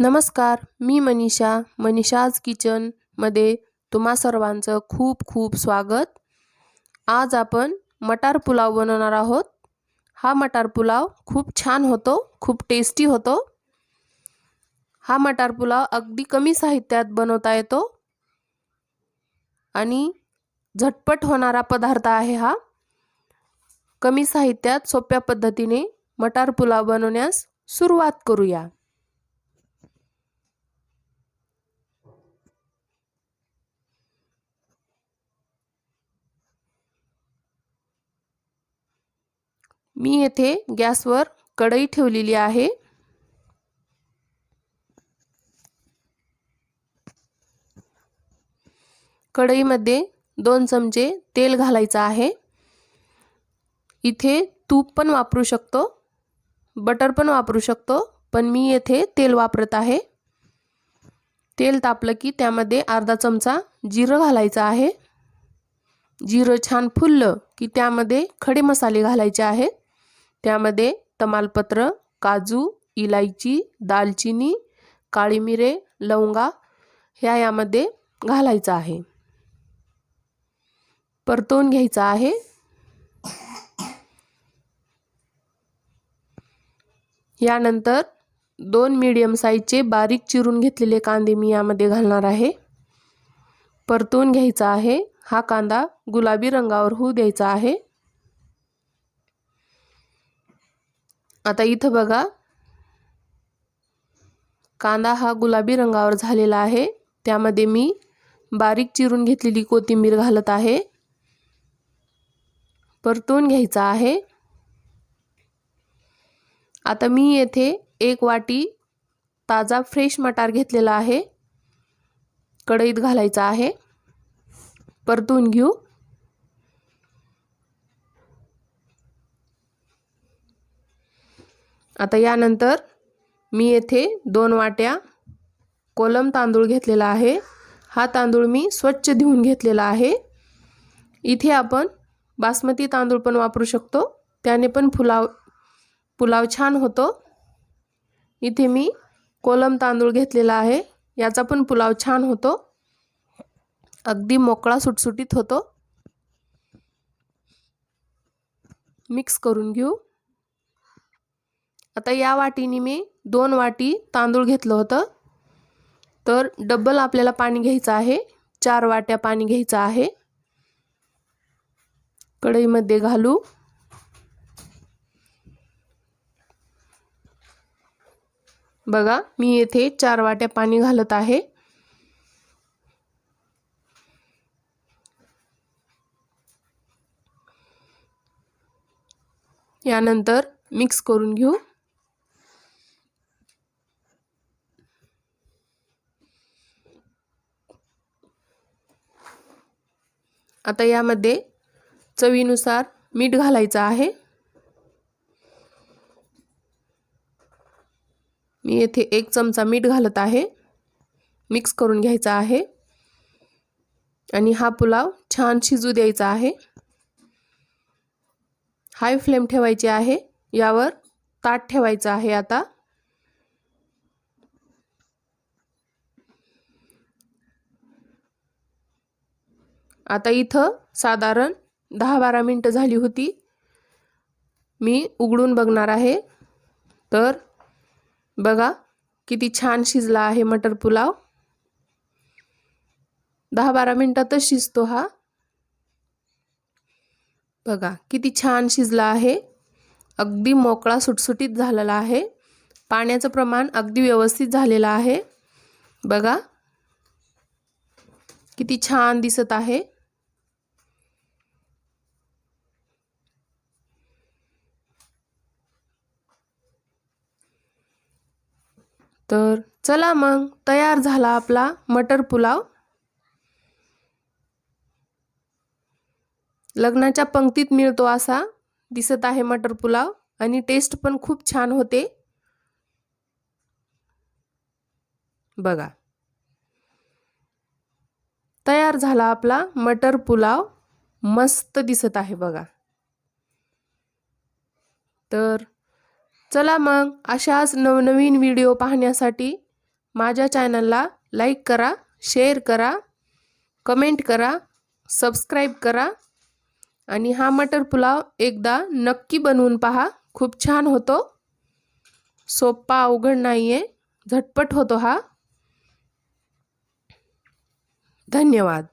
नमस्कार मी मनीषा मनीषाज किचनमध्ये तुम्हा सर्वांचं खूप खूप स्वागत. आज आपण मटार पुलाव बनवणार आहोत. हा मटार पुलाव खूप छान होतो खूप टेस्टी होतो. हा मटार पुलाव अगदी कमी साहित्यात बनवता येतो. आणि झटपट होणारा पदार्थ आहे हा. कमी साहित्यात सोप्या पद्धतीने मटार पुलाव बनवण्यास सुरुवात करूया. मी येथे गॅसवर कढई ठेवलेली आहे. कढईमध्ये दोन चमचे तेल घालायचं आहे. इथे तूप पण वापरू शकतो बटर पण वापरू शकतो पण मी येथे तेल वापरत आहे. तेल तापलं की त्यामध्ये अर्धा चमचा जिरं घालायचं आहे. जिरं छान फुललं की त्यामध्ये खडे मसाले घालायचे आहेत. त्यामध्ये तमालपत्र काजू इलायची दालचिनी काळी मिरे लवंगा ह्या यामध्ये घालायचं आहे. परतवून घ्यायचं आहे. यानंतर दोन मीडियम साईजचे बारीक चिरून घेतलेले कांदे मी यामध्ये घालणार आहे. परतवून घ्यायचा आहे. हा कांदा गुलाबी रंगावर होऊ द्यायचा आहे. आता इथं बघा. कांदा हा गुलाबी रंगावर झालेला आहे. त्यामध्ये मी बारीक चिरून घेतलेली कोथिंबीर घालत आहे. परतून घ्यायचा आहे. आता मी येथे एक वाटी ताजा फ्रेश मटार घेतलेला आहे. कढईत घालायचा आहे. परतून घेऊ. आता यानंतर मी येथे दोन वाट्या कोलम तांदूळ घेतलेला आहे. हा तांदूळ मी स्वच्छ धुवून घेतलेला आहे. इथे आपण बासमती तांदूळ पण वापरू शकतो. त्याने पण पुलाव पुलाव छान होतो. इथे मी कोलम तांदूळ घेतलेला आहे. याचा पण पुलाव छान होतो. अगदी मोकळा सुटसुटीत होतो. मिक्स करून घेऊ. आता या वाटीने मी दोन वाटी तांदूळ घेतलं होतं. तर डबल आपल्याला पाणी घ्यायचं आहे. चार वाट्या पाणी घ्यायचं आहे. कढईमध्ये घालू. बघा मी येथे चार वाट्या पाणी घालत आहे. यानंतर मिक्स करून घेऊ. आता यामध्ये चवीनुसार मीठ घालायचं आहे. मी येथे एक चमचा मीठ घालत आहे. मिक्स करून घ्यायचा आहे. आणि हा पुलाव छान शिजू द्यायचा आहे. हाय फ्लेम ठेवायची आहे. यावर ताट ठेवायचं आहे आता. आता इथं साधारण दहा बारा मिनटं झाली होती. मी उघडून बघणार आहे. तर बघा किती छान शिजला आहे मटर पुलाव. दहा बारा मिनटातच शिजतो हा. बघा किती छान शिजला आहे. अगदी मोकळा सुटसुटीत झालेला आहे. पाण्याचं प्रमाण अगदी व्यवस्थित झालेलं आहे. बघा किती छान दिसत आहे. तर चला मग तयार झाला आपला मटर पुलाव. लग्नाच्या पंक्तीत मिळतो असा. दिसत आहे मटर पुलाव आणि टेस्ट पण खूप छान होते. बघा. तयार झाला आपला मटर पुलाव. मस्त दिसत आहे बघा. तर चला मग अशाच नवनवीन व्हिडिओ पाहण्यासाठी माझ्या चॅनलला लाईक करा शेअर करा कमेंट करा सबस्क्राईब करा आणि हा मटर पुलाव एकदा नक्की बनवून पहा. खूप छान होतो. सोप्पा अवघड नाही आहे झटपट होतो हा. धन्यवाद.